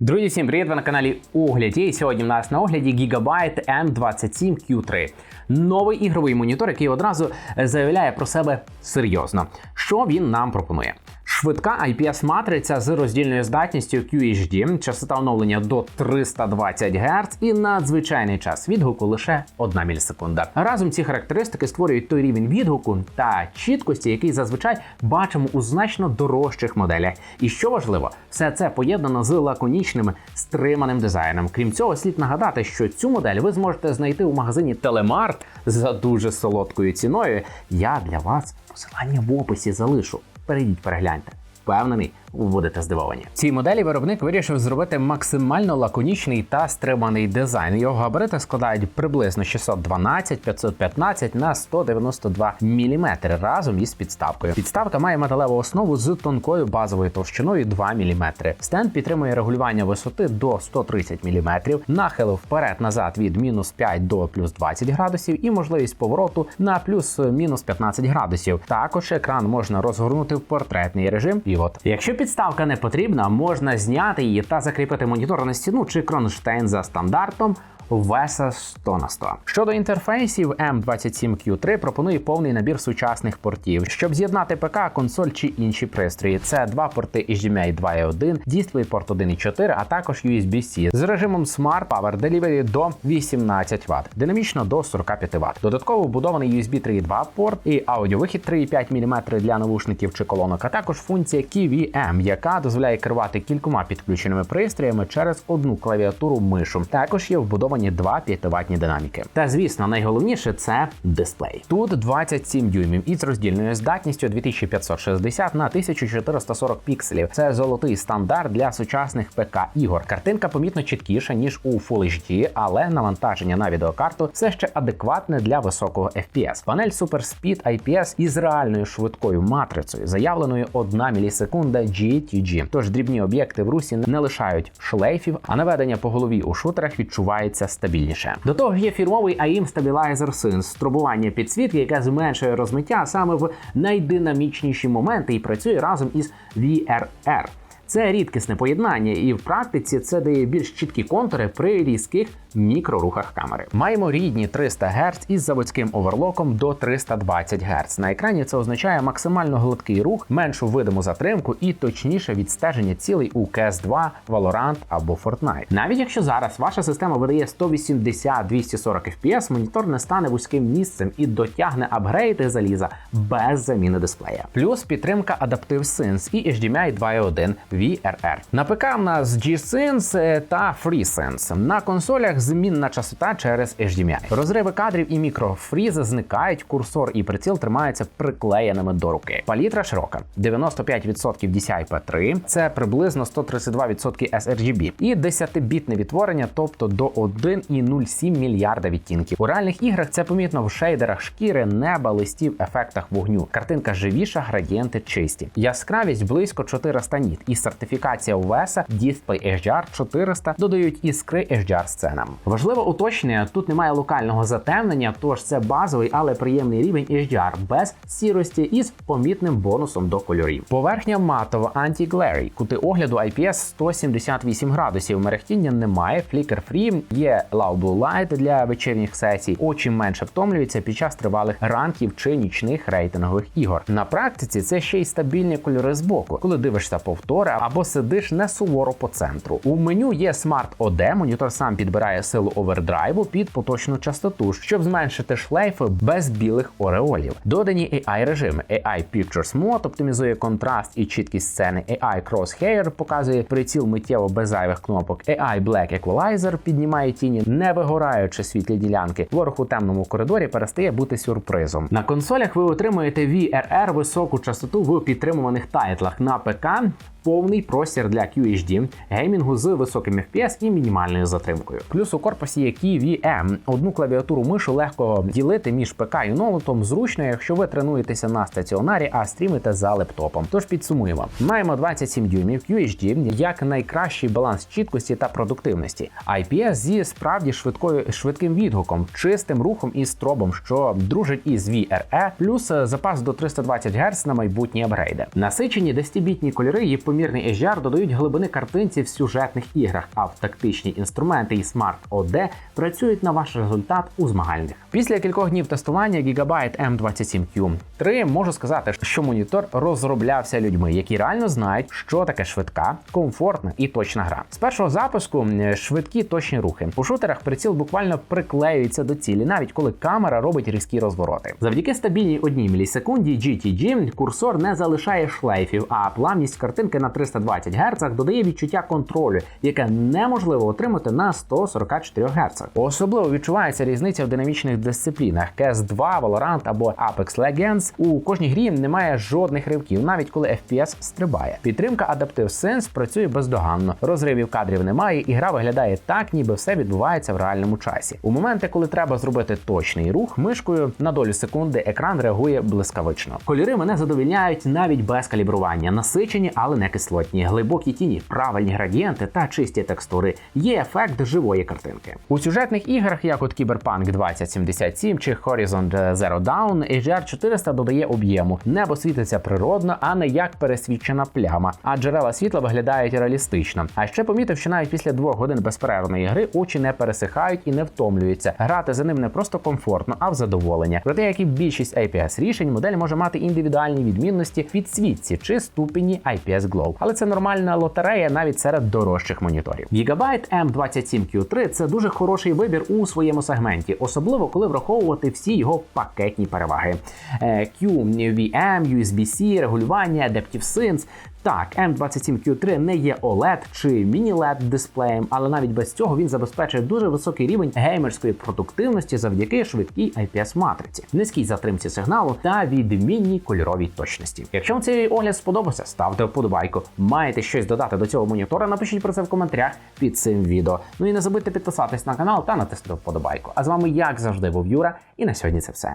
Друзі, всім привіт! Ви на каналі Огляді. І сьогодні в нас на огляді Gigabyte M27Q3. Новий ігровий монітор, який одразу заявляє про себе серйозно. Що він нам пропонує? Швидка IPS-матриця з роздільною здатністю QHD, частота оновлення до 320 Гц і надзвичайний час відгуку лише 1 мілісекунда. Разом ці характеристики створюють той рівень відгуку та чіткості, який зазвичай бачимо у значно дорожчих моделях. І що важливо, все це поєднано з лаконічним стриманим дизайном. Крім цього, слід нагадати, що цю модель ви зможете знайти у магазині Телемарт за дуже солодкою ціною. Я для вас посилання в описі залишу. Перейдіть, перегляньте. Впевнений, будете здивовані. Цій моделі виробник вирішив зробити максимально лаконічний та стриманий дизайн. Його габарити складають приблизно 612-515 на 192 мм разом із підставкою. Підставка має металеву основу з тонкою базовою товщиною 2 мм. Стенд підтримує регулювання висоти до 130 мм, нахил вперед-назад від мінус 5 до плюс 20 градусів і можливість повороту на плюс-мінус 15 градусів. Також екран можна розгорнути в портретний режим. І от, якщо підставка не потрібна, можна зняти її та закріпити монітор на стіну чи кронштейн за стандартом. VESA 100 на 100. Щодо інтерфейсів, M27Q3 пропонує повний набір сучасних портів, щоб з'єднати ПК, консоль чи інші пристрої. Це два порти HDMI 2.1, DisplayPort 1.4, а також USB-C з режимом Smart Power Delivery до 18 Вт, динамічно до 45 Вт. Додатково вбудований USB 3.2 порт і аудіовихід 3,5 мм для навушників чи колонок, а також функція KVM, яка дозволяє керувати кількома підключеними пристроями через одну клавіатуру мишу. Також є вбудовані два 5-ваттні динаміки. Та звісно, найголовніше це дисплей. Тут 27 дюймів із роздільною здатністю 2560 на 1440 пікселів. Це золотий стандарт для сучасних ПК ігор. Картинка помітно чіткіша ніж у Full HD, але навантаження на відеокарту все ще адекватне для високого FPS. Панель Super Speed IPS із реальною швидкою матрицею, заявленою 1 мілісекунда GTG. Тож дрібні об'єкти в русі не лишають шлейфів, а наведення по голові у шутерах відчувається стабільніше. До того ж є фірмовий AIM Stabilizer Sense – струбування підсвітки, яке зменшує розмиття саме в найдинамічніші моменти і працює разом із VRR. Це рідкісне поєднання, і в практиці це дає більш чіткі контури при різких мікрорухах камери. Маємо рідні 300 Гц із заводським оверлоком до 320 Гц. На екрані це означає максимально гладкий рух, меншу видиму затримку і точніше відстеження цілей у CS2, Valorant або Fortnite. Навіть якщо зараз ваша система видає 180-240 FPS, монітор не стане вузьким місцем і дотягне апгрейди заліза без заміни дисплея. Плюс підтримка Adaptive Sense і HDMI 2.1 VRR. На ПК в нас G-Sense та FreeSense. На консолях змінна частота через HDMI. Розриви кадрів і мікрофріз зникають, курсор і приціл тримаються приклеєними до руки. Палітра широка: 95% DCI-P3, це приблизно 132% sRGB, і 10-бітне відтворення, тобто до 1,07 мільярда відтінків. У реальних іграх це помітно в шейдерах шкіри, неба, листів, ефектах вогню. Картинка живіша, градієнти чисті. Яскравість близько 400 ніт, і сертифікація UVS Display HDR 400 додають іскри HDR сценам. Важливе уточнення: тут немає локального затемнення, тож це базовий, але приємний рівень HDR без сірості із помітним бонусом до кольорів. Поверхня матова anti-glare, кути огляду IPS 178 градусів. Мерехтіння немає, flicker free, є low blue light для вечірніх сесій. Очі менше втомлюються під час тривалих ранків чи нічних рейтингових ігор. На практиці це ще й стабільні кольори з боку, коли дивишся повтори або сидиш не суворо по центру. У меню є Smart OD, монітор сам підбирає силу овердрайву під поточну частоту, щоб зменшити шлейфи без білих ореолів. Додані AI режими. AI Pictures Mode оптимізує контраст і чіткість сцени. AI Crosshair показує приціл миттєво без зайвих кнопок. AI Black Equalizer піднімає тіні, не вигораючи світлі ділянки. Ворог у темному коридорі перестає бути сюрпризом. На консолях ви отримуєте VRR високу частоту в підтримуваних тайтлах на ПК. Повний простір для QHD, геймінгу з високим FPS і мінімальною затримкою. Плюс у корпусі є KVM. Одну клавіатуру мишу легко ділити між ПК і ноутом. Зручно, якщо ви тренуєтеся на стаціонарі, а стрімите за лептопом. Тож підсумуємо: маємо 27 дюймів QHD як найкращий баланс чіткості та продуктивності. IPS зі справді швидкою швидким відгуком, чистим рухом і стробом, що дружить із VRE, плюс запас до 320 Гц на майбутні апгрейди. Насичені 10-бітні кольори є помітні помірний HDR додають глибини картинці в сюжетних іграх, а в тактичні інструменти і Smart OD працюють на ваш результат у змагальних. Після кількох днів тестування Gigabyte M27Q3 можу сказати, що монітор розроблявся людьми, які реально знають, що таке швидка, комфортна і точна гра. З першого запуску швидкі точні рухи. У шутерах приціл буквально приклеюється до цілі, навіть коли камера робить різкі розвороти. Завдяки стабільній одній мілісекунді GTG курсор не залишає шлейфів, а плавність картинки на 320 Гц додає відчуття контролю, яке неможливо отримати на 144 Гц. Особливо відчувається різниця в динамічних дисциплінах. CS2, Valorant або Apex Legends. У кожній грі немає жодних ривків, навіть коли FPS стрибає. Підтримка Adaptive Sense працює бездоганно. Розривів кадрів немає, і гра виглядає так, ніби все відбувається в реальному часі. У моменти, коли треба зробити точний рух, мишкою на долю секунди екран реагує блискавично. Кольори мене задовільняють навіть без калібрування, насичені, але не кислотні, глибокі тіні, правильні градієнти та чисті текстури. Є ефект живої картинки. У сюжетних іграх, як от Cyberpunk 2077 чи Horizon Zero Dawn, HDR 400 додає об'єму. Небо світиться природно, а не як пересвідчена пляма. А джерела світла виглядають реалістично. А ще помітив, що навіть після двох годин безперервної гри очі не пересихають і не втомлюються. Грати за ним не просто комфортно, а в задоволення. Проте, як і більшість IPS рішень, модель може мати індивідуальні відмінності в підсвітці чи ступені IPS Glow. Але це нормальна лотерея навіть серед дорожчих моніторів. Gigabyte M27Q3 це дуже хороший вибір у своєму сегменті, особливо коли враховувати всі його пакетні переваги: Е, QVM, USB-C, регулювання, Adaptive Sync. Так, M27Q3 не є OLED чи міні-LED дисплеєм, але навіть без цього він забезпечує дуже високий рівень геймерської продуктивності завдяки швидкій IPS матриці, низькій затримці сигналу та відмінній кольоровій точності. Якщо вам цей огляд сподобався, ставте вподобайку. Маєте щось додати до цього монітора? Напишіть про це в коментарях під цим відео. Ну і не забудьте підписатись на канал та натиснути вподобайку. А з вами, як завжди, був Юра, і на сьогодні це все.